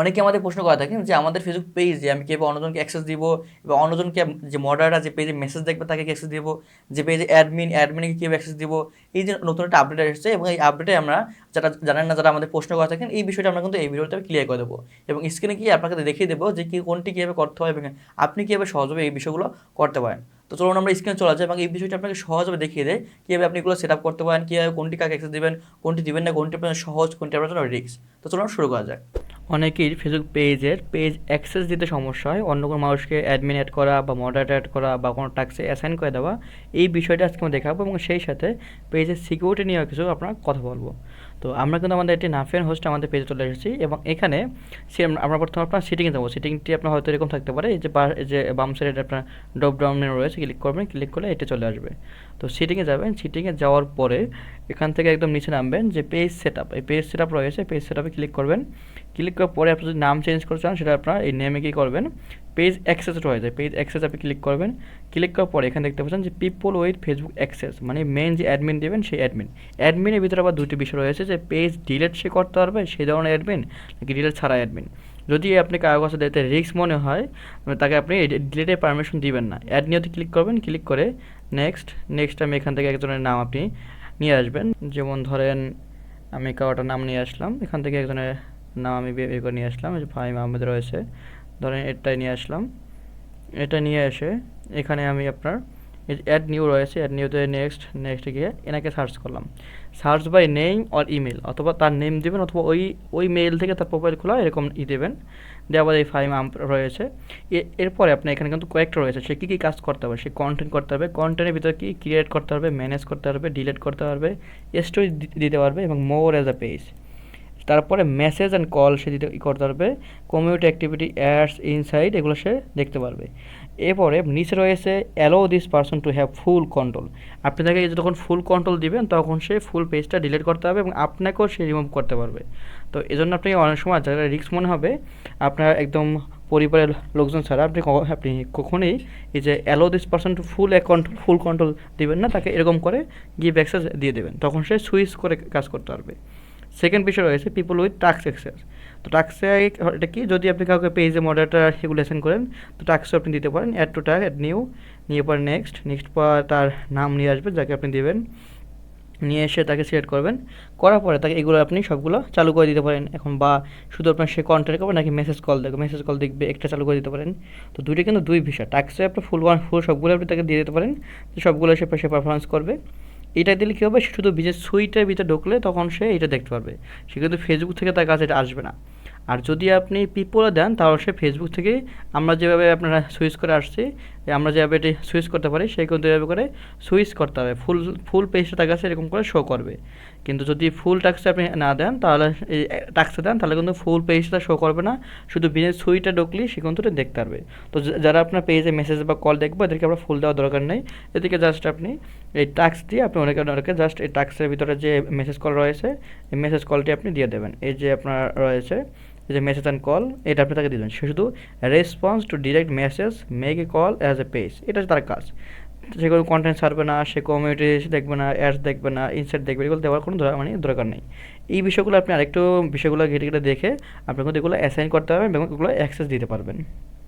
অনেকে আমাদের প্রশ্ন করা থাকেন যে আমাদের ফেসবুক পেজে আমি কীভাবে অন্যজনকে অ্যাক্সেস দিব এবং অন্যজনকে যে মডাররা যে পেজে মেসেজ দেখবে তাকে অ্যাক্সেস দিব? যে পেজে অ্যাডমিন অ্যাডমিনকে কীভাবে অ্যাক্সেস দিব? এই যে নতুন একটা আপডেট এসেছে এবং এই আপডেটে আমরা যারা জানেন না, যারা আমাদের প্রশ্ন করা থাকেন, এই বিষয়টা আমরা কিন্তু এই ভিডিওতে ক্লিয়ার করে দেবো। এবং স্ক্রিনে গিয়ে আপনাকে দেখিয়ে দেবো যে কি, কোনটি কীভাবে করতে হয় এবং আপনি কীভাবে সহজভাবে এই বিষয়গুলো করতে পারেন। তো চলুন আমরা স্ক্রিনে চলে যাই এবং এই বিষয়টা আপনাকে সহজভাবে দেখিয়ে দেয় কীভাবে আপনি এগুলো সেট আপ করতে পারেন, কীভাবে কোনটি কাকে অ্যাক্সেস দেবেন, কোনটি দিবেন না, কোনটি আপনার সহজ, কোনটি আপনার জন্য রিস্ক তো চলুন শুরু করা যাক। অনেকেই ফেসবুক পেজের পেজ অ্যাক্সেস দিতে সমস্যা হয়। অন্য কোনো মানুষকে অ্যাডমিন অ্যাড করা বা মডারেট অ্যাড করা বা কোনো টাস্কে অ্যাসাইন করে দেওয়া, এই বিষয়টা আজকে আমি দেখাবো এবং সেই সাথে পেজের সিকিউরিটি নিয়েও কিছু আপনার কথা বলব। তো আমরা কিন্তু আমাদের একটি নাফেন হোস্ট আমাদের পেজে চলে এসেছি এবং এখানে আমরা প্রথমে আপনার সিটিংয়ে যাব। সিটিংটি আপনার হয়তো এরকম থাকতে পারে, এই যে যে বাম সাইডে আপনার ডপ ডাউন রয়েছে ক্লিক করবেন ক্লিক করলে এটি চলে আসবে। তো সিটিংয়ে যাবেন সিটিংয়ে যাওয়ার পরে এখান থেকে একদম নিচে নামবেন, যে পেজ সেট আপ এই পেজ সেট আপ রয়েছে পেজ সেট আপে ক্লিক করবেন। ক্লিক করার পরে আপনি যদি নাম চেঞ্জ করতে চান, সেটা আপনার এই নেমে কী করবেন। পেজ অ্যাক্সেস রয়েছে পেজ অ্যাক্সেস আপনি ক্লিক করবেন। ক্লিক করার পরে এখানে দেখতে পাচ্ছেন যে পিপল উইথ ফেসবুক অ্যাক্সেস মানে মেন যে অ্যাডমিন দেবেন সেই অ্যাডমিন অ্যাডমিনের ভিতরে আবার দুটি বিষয় রয়েছে যে পেজ ডিলেট সে করতে পারবে, সেই ধরনের অ্যাডমিন নাকি ডিলেট ছাড়া অ্যাডমিন যদি আপনি কারও কাছে দিতে রিস্ক মনে হয় তাকে আপনি ডিলেটের পারমিশন দিবেন না। অ্যাড নিয়েতে ক্লিক করবেন ক্লিক করে নেক্সট নেক্সট আমি এখান থেকে একজনের নাম আপনি নিয়ে আসবেন। যেমন ধরেন আমি কারোটার নাম নিয়ে আসলাম, এখান থেকে একজনের নাম আমি বের করে নিয়ে আসলাম ফাহিম আহমেদ রয়েছে। ধরেন এটাই নিয়ে আসলাম। এটা নিয়ে এসে এখানে আমি আপনার অ্যাড নিউ রয়েছে অ্যাড নিউতে নেক্সট নেক্সট গিয়ে এনাকে সার্চ করলাম। Search by name or email অথবা তার নেম দেবেন অথবা ওই ওই মেল থেকে তার প্রোফাইল খোলা এরকম ই দেবেন। দেওয়া দেওয়ার এই ফাইম আম রয়েছে। এরপরে আপনার এখানে কিন্তু কয়েকটা রয়েছে, সে কী কী কাজ করতে হবে? সে কন্টেন্ট করতে হবে কন্টেন্টের ভিতরে কী ক্রিয়েট করতে পারবে ম্যানেজ করতে পারবে ডিলিট করতে পারবে স্টোরি দিতে পারবে এবং মোর অ্যাজ আ পেজ তারপরে মেসেজ অ্যান্ড কল সে দিতে করতে পারবে কমিউনিটি অ্যাক্টিভিটি অ্যাডস ইনসাইড এগুলো সে দেখতে পারবে। এরপরে নিচে রয়েছে allow this person to have full control আপনি তাকে যখন ফুল কন্ট্রোল দিবেন, তখন সে ফুল পেজটা ডিলিট করতে হবে এবং আপনাকেও সে রিমুভ করতে পারবে। তো এই জন্য আপনি অনেক সময় যারা রিস্ক মনে হবে, আপনার একদম পরিবারের লোকজন ছাড়া আপনি আপনি কখনোই এই যে allow this person to full control full control দিবেন না, তাকে এরকম করে গিভ অ্যাক্সেস দিয়ে দেবেন। তখন সে সুইচ করে কাজ করতে পারবে। সেকেন্ড বিষয় রয়েছে পিপল উইথ টাক্স এক্সেস তো টাক্সে এটা কি? যদি আপনি কাউকে পেজে মডারেটার রেগুলেশন করেন, তো টাক্সও আপনি দিতে পারেন add to task add new নিয়ে পর নেক্সট নেক্সট পর তার নাম নিয়ে আসবে, যাকে আপনি দেবেন, নিয়ে এসে তাকে সিলেক্ট করবেন, করার পরে তাকে এগুলো আপনি সবগুলো চালু করে দিতে পারেন। এখন বা শুধু আপনার সে কন্ট্যাক্ট করবে নাকি মেসেজ কল দেখবে মেসেজ কল দেখবে একটা চালু করে দিতে পারেন। তো দুইটা কিন্তু দুই ভিসা টাক্সে আপনি ফুল ওয়ান ফুল সবগুলো আপনি তাকে দিয়ে দিতে পারেন সবগুলো সে পারফরমেন্স করবে। এটা দিলে কী হবে? সে শুধু বিজের সুইটের ভিতরে ঢুকলে তখন সে এটা দেখতে পারবে। সে কিন্তু ফেসবুক থেকে তার কাছে এটা আসবে না। আর যদি আপনি পিপলে দেন, তাহলে সে ফেসবুক থেকে আমরা যেভাবে আপনারা সুইচ করে আসছি আমরা যেভাবে এটি সুইচ করতে পারি, সেই কিন্তু এভাবে করে সুইচ করতে হবে। ফুল ফুল পেজটা কাছে এরকম করে শো করবে। কিন্তু যদি ফুল টাক্সে আপনি না দেন, তাহলে এই টাক্সে দেন, তাহলে কিন্তু ফুল পেজটা শো করবে না। শুধু বিজনেস সুইটা ঢুকলেই সে কিন্তু দেখতে পারবে। তো যারা আপনার পেজে মেসেজ বা কল দেখব এদেরকে আমরা ফুল দেওয়ার দরকার নেই। এদিকে জাস্ট আপনি এই টাক্স দিয়ে আপনি অনেকে অনেকে জাস্ট এই টাক্সের ভিতরে যে মেসেজ কল রয়েছে, এই মেসেজ কলটি আপনি দিয়ে দেবেন। এই যে আপনার রয়েছে যে মেসেজ অ্যান্ড কল এটা আপনি তাকে দিলেন সে শুধু response to direct message make a call as a page এটা তার কাজ। সে কোনো কন্টেন্ট ছাড়বে না, সে কমিউনিটি দেখবে না অ্যাডস দেখবে না ইনসাইট দেখবে এগুলো দেওয়ার কোনো মানে দরকার নেই। এই বিষয়গুলো আপনি আরেকটু বিষয়গুলো ঘেটে ঘেটে দেখে আপনাকে এগুলো অ্যাসাইন করতে পারবেন এবং এগুলো অ্যাক্সেস দিতে পারবেন।